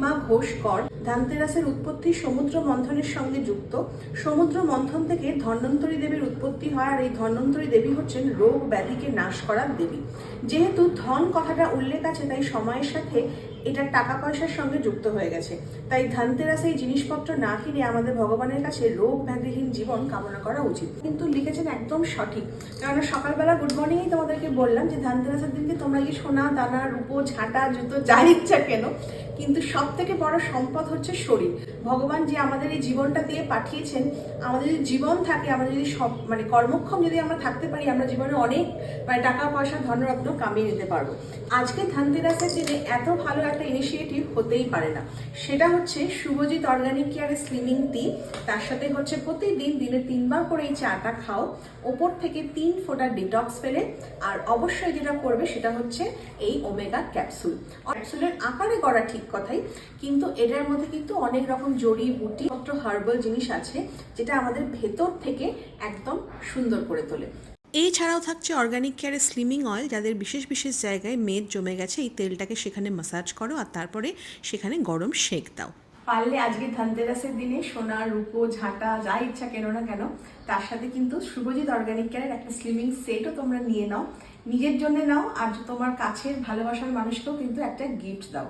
রিমা ঘোষ কর ধানতেরাসের উৎপত্তি সমুদ্র মন্থনের সঙ্গে যুক্ত। সমুদ্র মন্থন থেকে ধন্বন্তরী দেবীর উৎপত্তি হয় আর এই ধন্বন্তরী দেবী হচ্ছেন রোগ ব্যাধিকে নাশ করার দেবী। যেহেতু ধন কথাটা উল্লেখ আছে, তাই সময়ের সাথে এটা টাকা পয়সার সঙ্গে যুক্ত হয়ে গেছে। তাই ধানতেরাসে এই জিনিসপত্র না কিনে আমাদের ভগবানের কাছে রোগ ব্যাধিহীন জীবন কামনা করা উচিত। কিন্তু লিখেছেন একদম সঠিক। কারণ সকালবেলা গুড মর্নিংই তোমাদেরকে বললাম যে, ধানতেরাসের দিনকে তোমরা কি সোনা, দানা, রূপো, ঝাঁটা, জুতো, যা ইচ্ছা কেন। কিন্তু সব থেকে বড় সম্পদ হচ্ছে শরীর। ভগবান যে আমাদের এই জীবনটা দিয়ে পাঠিয়েছেন, আমাদের যদি জীবন থাকে, আমাদের যদি সব মানে কর্মক্ষম যদি আমরা থাকতে পারি, আমরা জীবনে অনেক মানে টাকা, পয়সা, ধনরত্ন কামিয়ে নিতে পারব। আজকে ধানতেরাসের দিনে এত ভালো একটা ইনিশিয়েটিভ হতেই পারে না। সেটা হচ্ছে শুভজিৎ অর্গানিক কেয়ারের স্লিমিং টি তার সাথে হচ্ছে প্রতিদিন দিনে তিনবার করে এই চাটা খাও। ওপর থেকে তিন ফোঁটা ডিটক্স ফেলে আর অবশ্যই যেটা করবে সেটা হচ্ছে এই ওমেগা ক্যাপসুল ক্যাপসুলের আকারে করা ঠিক কথাই। কিন্তু এটার মধ্যে কিন্তু অনেক রকম জড়ি বুটি হার্বাল জিনিস আছে যেটা আমাদের ভেতর থেকে একদম সুন্দর করে তোলে। এছাড়াও থাকছে অর্গানিক কেয়ারের স্লিমিং অয়েল যাদের বিশেষ বিশেষ জায়গায় মেদ জমে গেছে এই তেলটাকে সেখানে মাসাজ করো আর তারপরে সেখানে গরম শেক দাও। পারলে আজকে ধানতেরাসের দিনে সোনা রূপো ঝাঁটা যা ইচ্ছা কেন না কেন তার সাথে কিন্তু শুভজিৎ অর্গানিক কেয়ারের একটা স্লিমিং সেটও তোমরা নিয়ে নাও। নিজের জন্য নাও আর তোমার কাছের ভালোবাসার মানুষকেও কিন্তু একটা গিফট দাও।